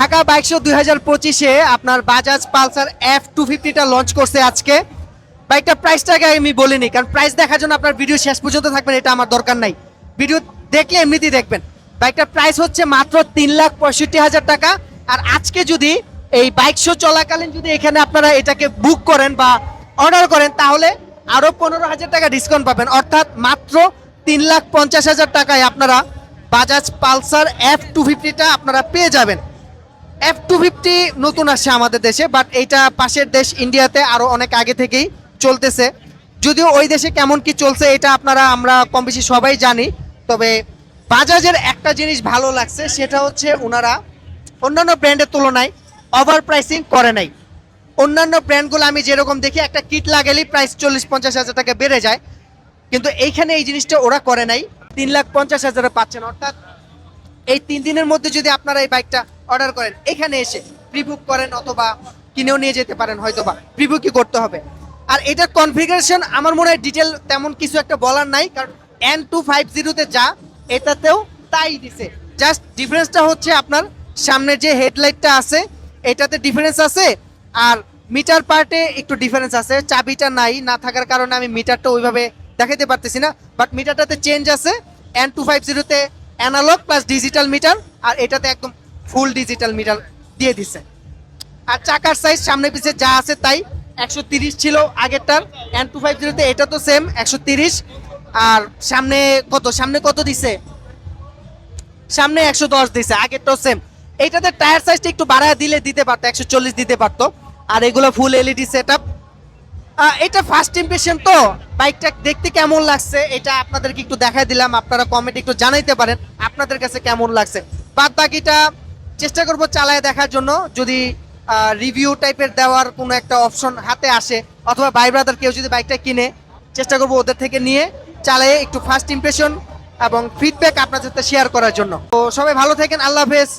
Dhaka bike show দুই হাজার পঁচিশে আপনার বাজাজ পালসার এফ টু ফিফটিটা লঞ্চ করছে আজকে। বাইকটার প্রাইসটাকে আমি বলিনি, কারণ প্রাইস দেখার জন্য আপনার ভিডিও শেষ পর্যন্ত থাকবেন, এটা আমার দরকার নাই। ভিডিও দেখলে এমনিতেই দেখবেন। বাইকটার প্রাইস হচ্ছে মাত্র তিন লাখ পঁয়ষট্টি হাজার টাকা। আর আজকে যদি এই বাইক শো চলাকালীন যদি এখানে আপনারা এটাকে বুক করেন বা অর্ডার করেন, তাহলে আরও পনেরো হাজার টাকা ডিসকাউন্ট পাবেন। অর্থাৎ মাত্র তিন লাখ পঞ্চাশ হাজার টাকায় আপনারা বাজাজ পালসার এফ টু ফিফটিটা আপনারা পেয়ে যাবেন। এফ টু ফিফটি নতুন আসছে আমাদের দেশে বাট এইটা পাশের দেশ ইন্ডিয়াতে আরও অনেক আগে থেকেই চলতেছে। যদিও ওই দেশে কেমন কি চলছে, এটা আপনারা, আমরা কম বেশি সবাই জানি। তবে বাজাজের একটা জিনিস ভালো লাগছে, সেটা হচ্ছে ওনারা অন্যান্য ব্র্যান্ডের তুলনায় ওভার প্রাইসিং করে নাই। অন্যান্য ব্র্যান্ডগুলো আমি যেরকম দেখি, একটা কিট লাগালেই প্রাইস চল্লিশ পঞ্চাশ হাজার টাকা বেড়ে যায়। কিন্তু এইখানে এই জিনিসটা ওরা করে নাই, তিন লাখ পঞ্চাশ হাজারে পাচ্ছেন। অর্থাৎ এই তিন দিনের মধ্যে যদি আপনারা এই বাইকটা অর্ডার করেন, এখানে এসে প্রিবুক করেন অথবা কিনেও নিয়ে যেতে পারেন হয়তোবা। প্রিবুকই করতে হবে। আর এটা কনফিগারেশন আমার মনে হয় ডিটেল তেমন কিছু একটা বলার নাই, কারণ এন টু ফাইভ জিরোতে যা, এটাতেও তাই দিছে। জাস্ট ডিফারেন্সটা হচ্ছে আপনার সামনে যে হেডলাইটটা আছে, এটাতে ডিফারেন্স আছে, আর মিটার পার্টে একটু ডিফারেন্স আছে। চাবিটা নাই, না থাকার কারণে আমি মিটারটা ওইভাবে দেখাতে পারতেছি না বাট মিটারটাতে চেঞ্জ আছে। এন টু ফাইভ জিরোতে অ্যানালগ প্লাস ডিজিটাল মিটার আর এটাতে একদম ফুল ডিজিটাল মিটার দিয়ে দিছে। আর চাকার সাইজ সামনে পিছে যা আছে তাই একশো ছিল আগেরটার এন টু ফাইভ জিরোতে এটা তো সেম একশো আর সামনে কত? সামনে কত দিছে? সামনে একশো দশ দিছে, আগেরটাও সেম এইটাতে টায়ার সাইজটা একটু বাড়ায় দিলে দিতে পারতো, একশো চল্লিশ দিতে পারতো। আর এগুলো ফুল এলইডি সেট আপ এটা ফার্স্ট ইমপ্রেশন তো। বাইকটা দেখতে কেমন লাগছে? এটা আপনাদেরকে একটু দেখাই দিলাম। আপনারা কমেন্ট একটু জানাইতে পারেন আপনাদের কাছে কেমন লাগছে। বাদ বাকিটা চেষ্টা করব চালায় দেখার জন্য। যদি রিভিউ টাইপের দেওয়ার কোনো একটা অপশন হাতে আসে, অথবা ভাই ব্রাদার কেউ যদি বাইকটা কিনে, চেষ্টা করব ওদের থেকে নিয়ে চালায় একটু ফার্স্ট ইমপ্রেশন এবং ফিডব্যাক আপনাদের সাথে শেয়ার করার জন্য। তো সবাই ভালো থাকেন, আল্লাহ হাফেজ।